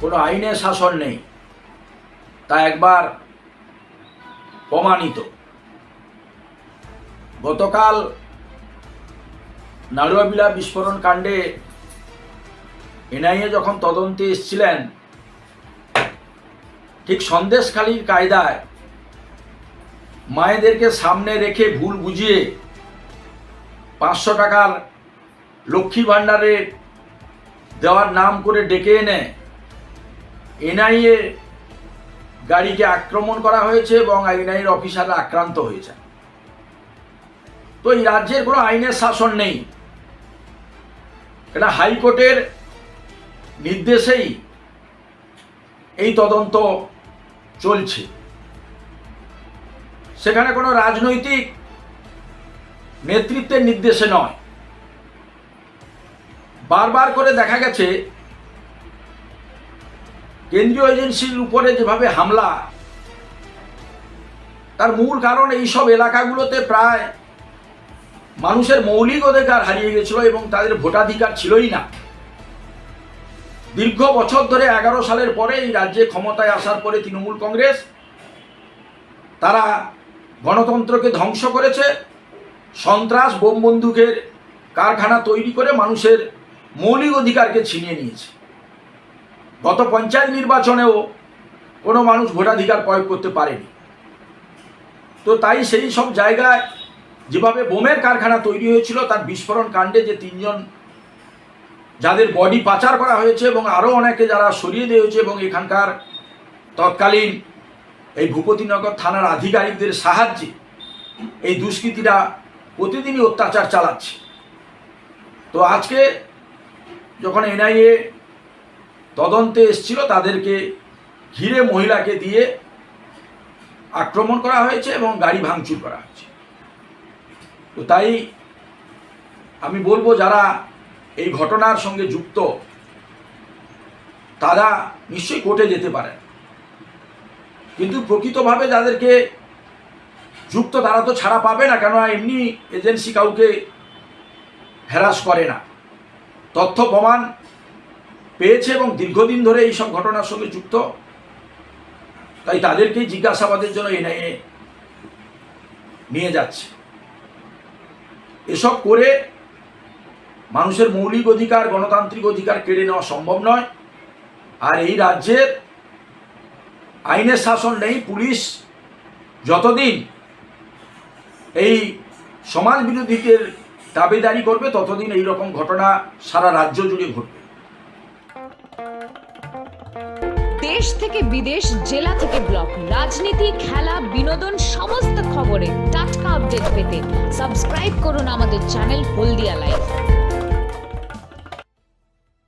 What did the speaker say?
কোনো আইনের শাসন নেই, তা একবার প্রমাণিত। গতকাল নাড়ুয়াবিলা বিস্ফোরণ কাণ্ডে এনআইএ যখন তদন্তে এসেছিলেন, ঠিক সন্দেশখালির কায়দায় মায়েদেরকে সামনে রেখে ভুল বুঝিয়ে পাঁচশো টাকার লক্ষ্মী ভাণ্ডারে দেওয়ার নাম করে ডেকে এনে এনআইএ গাড়িকে আক্রমণ করা হয়েছে এবং এনআইএর অফিসাররা আক্রান্ত হয়েছে। তো এই রাজ্যের কোনো আইনের শাসন নেই। কেন হাইকোর্টের নির্দেশেই এই তদন্ত চলছে। সেখানে কোনো রাজনৈতিক নেতৃত্বের নির্দেশে নয়। বারবার করে দেখা গেছে, কেন্দ্রীয় এজেন্সির উপরে যেভাবে হামলা, তার মূল কারণ এইসব এলাকাগুলোতে প্রায় মানুষের মৌলিক অধিকার হারিয়ে গেছিল এবং তাদের ভোটাধিকার ছিলই না। দীর্ঘ বছর ধরে এগারো সালের পরে এই রাজ্যে ক্ষমতায় আসার পরে তৃণমূল কংগ্রেস তারা গণতন্ত্রকে ধ্বংস করেছে, সন্ত্রাস, বোম বন্দুকের কারখানা তৈরি করে মানুষের মৌলিক অধিকারকে ছিনিয়ে নিয়েছে। গত পঞ্চায়েত নির্বাচনেও কোনো মানুষ ভোটাধিকার প্রয়োগ করতে পারেনি। তো তাই সেই সব জায়গায় যেভাবে বোমের কারখানা তৈরি হয়েছিল, তার বিস্ফোরণ কাণ্ডে যে তিনজন যাদের বডি পাচার করা হয়েছে এবং আরও অনেকে যারা সরিয়ে দেওয়া হয়েছে এবং এখানকার তৎকালীন এই ভূপতিনগর থানার আধিকারিকদের সাহায্যে এই দুষ্কৃতীরা প্রতিদিনই অত্যাচার চালাচ্ছে। তো আজকে যখন এনআইএ তদন্তে এসছিল, তাদেরকে ঘিরে মহিলাকে দিয়ে আক্রমণ করা হয়েছে এবং গাড়ি ভাঙচুর করা হয়েছে। তো তাই আমি বলব, যারা এই ঘটনার সঙ্গে যুক্ত, তারা নিশ্চয়ই কোর্টে যেতে পারেন। কিন্তু প্রকৃতভাবে যাদেরকে যুক্ত, তারা তো ছাড়া পাবে না, কেননা এমনি এজেন্সি কাউকে হ্যারাস করে না। তথ্য প্রমাণ পেয়েছে এবং দীর্ঘদিন ধরে এই সব ঘটনার সঙ্গে যুক্ত। তাই তাদেরকেই জিজ্ঞাসাবাদের জন্য এনআইএ নিয়ে যাচ্ছে। এসব করে মানুষের মৌলিক অধিকার, গণতান্ত্রিক অধিকার কেড়ে নেওয়া সম্ভব নয়। আর এই রাজ্যের আইনের শাসন নেই, পুলিশ যতদিন এই সমাজ বিরোধীদের দাবিদারি করবে, ততদিন এই রকম ঘটনা সারা রাজ্য জুড়ে ঘটবে। দেশ থেকে বিদেশ, জেলা থেকে ব্লক, রাজনীতি, খেলা, বিনোদন, সমস্ত খবরে টাটকা আপডেট পেতে সাবস্ক্রাইব করুন আমাদের চ্যানেল হলদিয়া লাইভ